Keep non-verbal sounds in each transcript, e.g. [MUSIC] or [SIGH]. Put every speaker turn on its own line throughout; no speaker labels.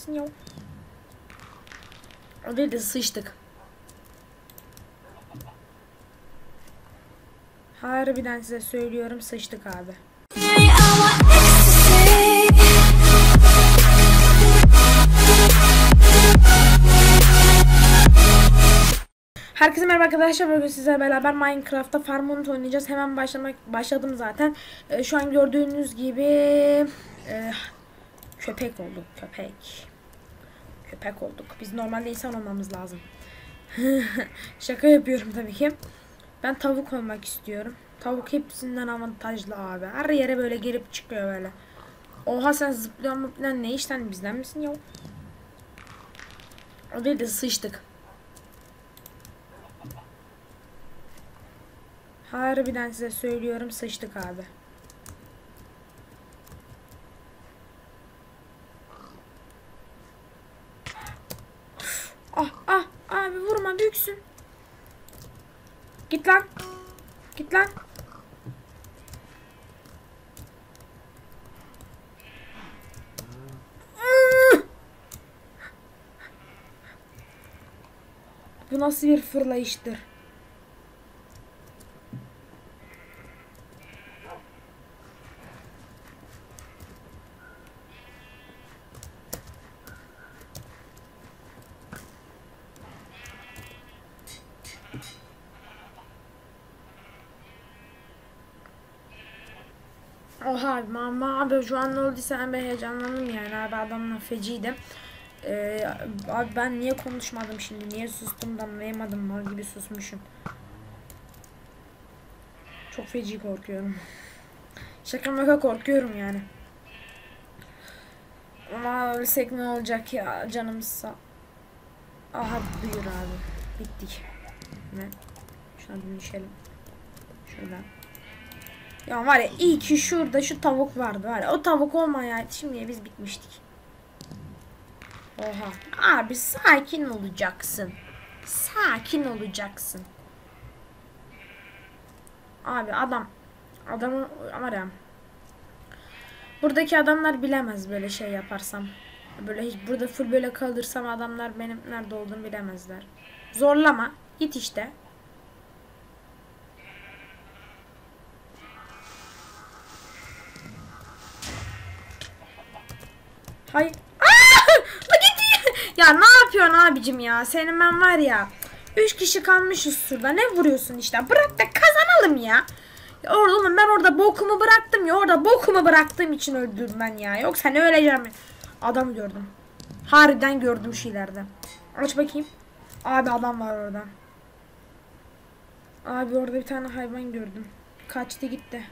misin ya? O de sıçtık. Harbiden size söylüyorum sıçtık abi. Herkese merhaba arkadaşlar. Bugün sizlerle beraber Minecraft'ta Farmont oynayacağız. Hemen başlamak başladım zaten. Ee, şu an gördüğünüz gibi e, köpek olduk. Köpek. Köpek olduk. Biz normalde insan olmamız lazım. [LAUGHS] Şaka yapıyorum tabii ki. Ben tavuk olmak istiyorum. Tavuk hepsinden avantajlı abi. Her yere böyle girip çıkıyor böyle. Oha sen zıplıyor ne işten bizden misin ya? O değil de sıçtık. Harbiden size söylüyorum sıçtık abi. Ah ah abi vurma büyüksün. Git lan. Git lan. Bu nasıl bir fırlayıştır? Oha mama abi şu an ne olduysa ben bir heyecanlandım yani abi adamla feciydim. Ee, abi ben niye konuşmadım şimdi niye sustum da anlayamadım mal gibi susmuşum. Çok feci korkuyorum. [LAUGHS] Şaka maka korkuyorum yani. Ama ölsek ne olacak ya canımızsa. Aha buyur abi. Bittik. Ne? Şuna dönüşelim. Şuradan. Ya var ya iyi ki şurada şu tavuk vardı var ya. O tavuk olmayaydı şimdiye biz bitmiştik. Oha. Abi sakin olacaksın. Sakin olacaksın. Abi adam adamı var ya. Buradaki adamlar bilemez böyle şey yaparsam. Böyle hiç burada full böyle kalırsam adamlar benim nerede olduğumu bilemezler. Zorlama. Git işte. Hayır. Aa! Gitti. Ya ne yapıyorsun abicim ya? Senin ben var ya. Üç kişi kalmışız şurada. Ne vuruyorsun işte? Bırak da kazanalım ya. ya oğlum ben orada bokumu bıraktım ya. Orada bokumu bıraktığım için öldüm ben ya. Yoksa ne öleceğim. Adam gördüm. Harbiden gördüm şu ileride. Aç bakayım. Abi adam var orada. Abi orada bir tane hayvan gördüm. Kaçtı gitti.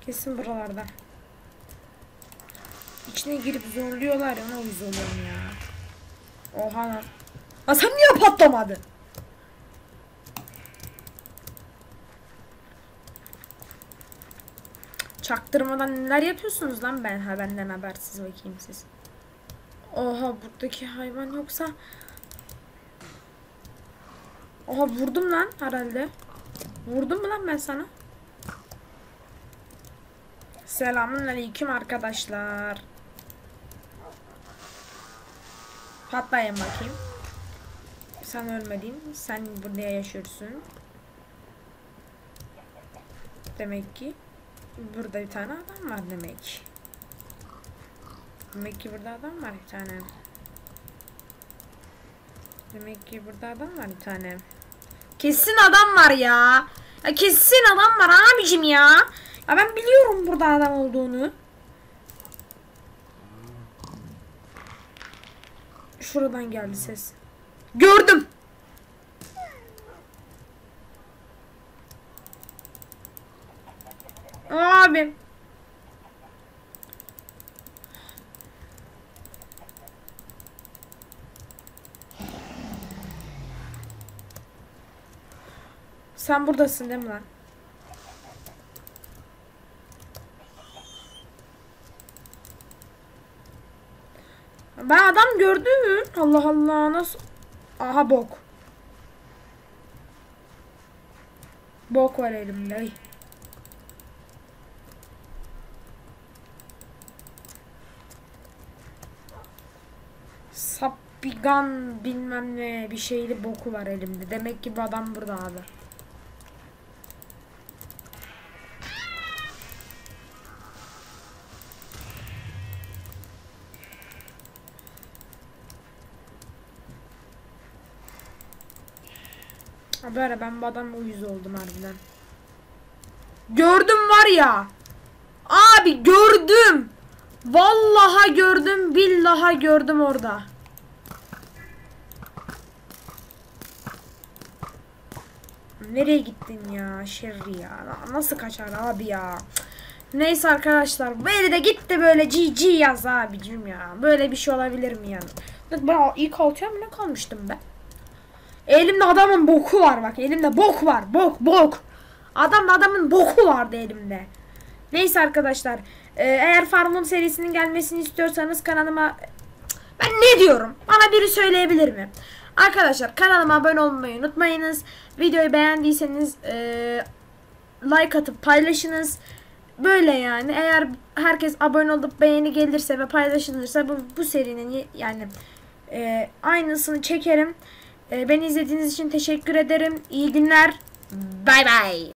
Kesin buralarda. İçine girip zorluyorlar ya ona uyuz ya. Oha lan. Ha sen niye patlamadı? Çaktırmadan neler yapıyorsunuz lan ben ha benden habersiz bakayım siz. Oha buradaki hayvan yoksa Oha vurdum lan herhalde. Vurdum mu lan ben sana? Selamun aleyküm arkadaşlar. Patlayın bakayım. Sen ölmedin. Sen burada yaşıyorsun. Demek ki burada bir tane adam var demek. Demek ki burada adam var bir tane. Demek ki burada adam var bir tane. Kesin adam var ya. ya kesin adam var abicim ya. Ya ben biliyorum burada adam olduğunu. Şuradan geldi ses. Gördüm. Abim. Sen buradasın değil mi lan? Ben adam gördüm. Allah Allah nasıl? Aha bok. Bok var elimde. Sappigan bilmem ne bir şeyli boku var elimde. Demek ki bu adam burada abi. Ha böyle ben bu adamla uyuz oldum harbiden. Gördüm var ya. Abi gördüm. Vallahi gördüm, billaha gördüm orada. Nereye gittin ya Şerri ya? Nasıl kaçar abi ya? Neyse arkadaşlar eli de gitti böyle GG yaz abicim ya. Böyle bir şey olabilir mi yani? Ben ilk altıya mı ne kalmıştım ben? Elimde adamın boku var bak. Elimde bok var. Bok bok. Adam adamın boku vardı elimde. Neyse arkadaşlar. e, eğer Farmon serisinin gelmesini istiyorsanız kanalıma ben ne diyorum? Bana biri söyleyebilir mi? Arkadaşlar kanalıma abone olmayı unutmayınız. Videoyu beğendiyseniz e, like atıp paylaşınız. Böyle yani eğer herkes abone olup beğeni gelirse ve paylaşılırsa bu, bu serinin yani e, aynısını çekerim. E, beni izlediğiniz için teşekkür ederim. İyi günler. Bay bay.